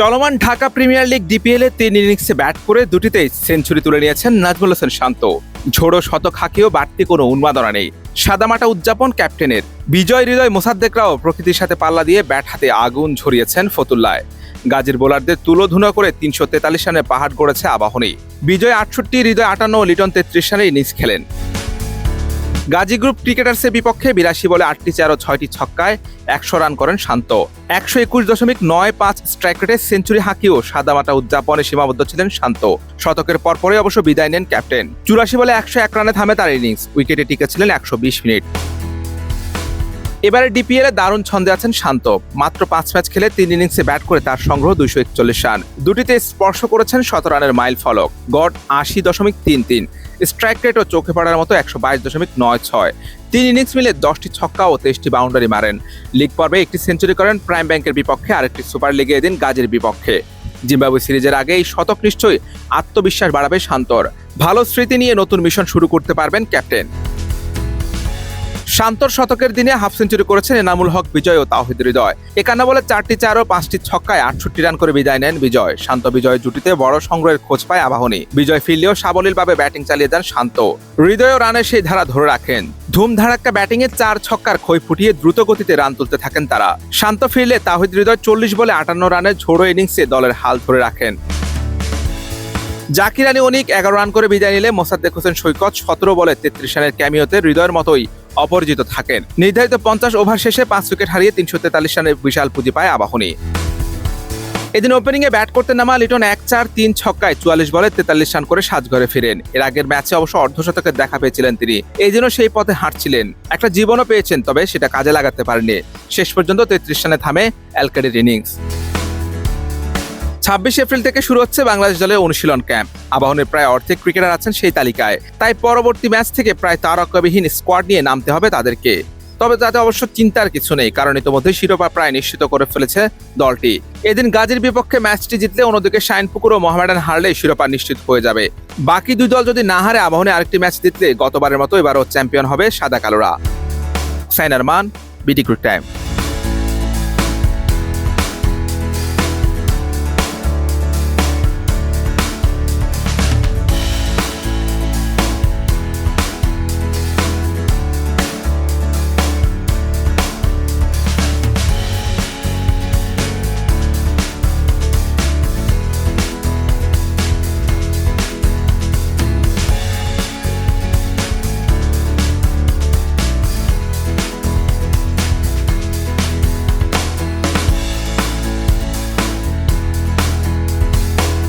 চলমান Dhaka premier league DPL এ তিন ইনিংসে ব্যাট করে দুটিতেই সেঞ্চুরি তুলে নিয়েছেন নাজমুল হোসেন শান্ত। ঝোড়ো শতক হাঁকিয়েও বাড়তি কোনো উন্মাদনা নেই। সাদামাটা উদযাপন ক্যাপ্টেনের। বিজয় হৃদয় মোসাদ্দেকরাও প্রকৃতির সাথে পাল্লা দিয়ে ব্যাট হাতে আগুন ঝরিয়েছেন ফতুল্লায়। গাজীর বোলারদের তুলোধুনো করে তিনশো তেতাল্লিশ রানে পাহাড় গড়েছে আবাহনী। বিজয় আটষট্টি, হৃদয় আটান্ন লিটন তেত্রিশ রানে ইনিংস খেলেন। গাজী গ্রুপ ক্রিকেটার্সের বিপক্ষে বিরাশি বলে আটটি চার ও ছয়টি ছক্কায় একশো রান করেন শান্ত। একশো একুশ দশমিক নয় পাঁচ স্ট্রাইক রেটে সেঞ্চুরি হাঁকিও সাদামাটা উদযাপনে সীমাবদ্ধ ছিলেন শান্ত। শতকের পরপরই অবশ্য বিদায় নেন ক্যাপ্টেন। চুরাশি বলে একশো এক রানে থামে তার ইনিংস উইকেটে টিকেছিলেন একশো বিশ মিনিট। এবারে ডিপিএল এ দারুণ ছন্দে আছেন শান্ত। মাত্র পাঁচ ম্যাচ খেলে তিন ইনিংসে ব্যাট করে তার সংগ্রহ দুইশো একচল্লিশ রান। দুটিতে স্পর্শ করেছেন শত রানের মাইল ফলক। গড় আশি দশমিক তিন তিন। স্ট্রাইক রেটও চোখে পড়ার মতো একশো বাইশ দশমিক নয় ছয়। তিন ইনিংস মিলে দশটি ছক্কা ও তেইশটি বাউন্ডারি মারেন। লিগ পর্বে একটি সেঞ্চুরি করেন প্রাইম ব্যাংকের বিপক্ষে, আরেকটি সুপার লিগে এদিন গাজীর বিপক্ষে। জিম্বাবুয়ে সিরিজের আগে এই শতক নিশ্চয়ই আত্মবিশ্বাস বাড়াবে শান্তর। ভালো স্মৃতি নিয়ে নতুন মিশন শুরু করতে পারবেন ক্যাপ্টেন। শান্তর শতকের দিনে হাফ সেঞ্চুরি করেছেন এনামুল হক, বিজয় ও তাহিদ হৃদয়। একান্ন বলে চারটি চার ও পাঁচটি ছক্কায় আটষট্টি রান করে বিদায় নেন বিজয়। শান্ত বিজয় জুটিতে বড় সংগ্রহের খোঁজ পায় আবাহনী। বিজয় ফিরলেও সাবলীলভাবে ব্যাটিং চালিয়ে যান শান্ত। হৃদয় রানে সেই ধারা ধরে রাখেন। ধুম ধারাক্কা ব্যাটিংয়ে চার ছক্কার খই ফুটিয়ে দ্রুত গতিতে রান তুলতে থাকেন তারা। শান্ত ফিরলে তাহিদ হৃদয় চল্লিশ বলে আটান্ন রানের ঝোড়ো ইনিংসে দলের হাল ধরে রাখেন। জাকির আলী অনিক এগারো রান করে বিদায় নিলে মোসাদ্দেক হোসেন সৈকত সতেরো বলে তেত্রিশ রানের ক্যামিওতে হৃদয়ের মতোই অপরাজিত থাকেন। নির্ধারিত পঞ্চাশ ওভার শেষে পাঁচ উইকেট হারিয়ে তিনশো তেতাল্লিশ রানের বিশাল পুঁজি পায় আবাহনী। এদিন ওপেনিংয়ে ব্যাট করতে নামা লিটন এক চার তিন ছক্কায় চুয়াল্লিশ বলে তেতাল্লিশ রান করে সাজঘরে ফিরেন। এর আগের ম্যাচে অবশ্য অর্ধশতকের দেখা পেয়েছিলেন তিনি। এই জন্য সেই পথে হাঁটছিলেন। একটা জীবনও পেয়েছেন, তবে সেটা কাজে লাগাতে পারেননি। শেষ পর্যন্ত তেত্রিশ রানে থামে অ্যালকাডির ইনিংস। ছাব্বিশ এপ্রিল থেকে শুরু হচ্ছে বাংলাদেশ দলের অনুশীলন ক্যাম্প। আবাহনের প্রায় অর্ধেক ক্রিকেটার আছেন সেই তালিকায়। তাই পরবর্তী ম্যাচ থেকে প্রায় তারকাবিহীন স্কোয়াড নিয়ে নামতে হবে তাদেরকে। তবে তাতে অবশ্য চিন্তার কিছু নেই, কারণ ইতিমধ্যে শিরোপা প্রায় নিশ্চিত করে ফেলেছে দলটি। এদিন গাজীর বিপক্ষে ম্যাচটি জিতলে অন্যদিকে শাইনপুকুর ও মোহামেডান হারলে শিরোপা নিশ্চিত হয়ে যাবে। বাকি দুই দল যদি না হারে আবাহনে আরেকটি ম্যাচ জিতলে গতবারের মতো এবারও চ্যাম্পিয়ন হবে সাদা কালোরা। সাইনার মান বিটি টাইম।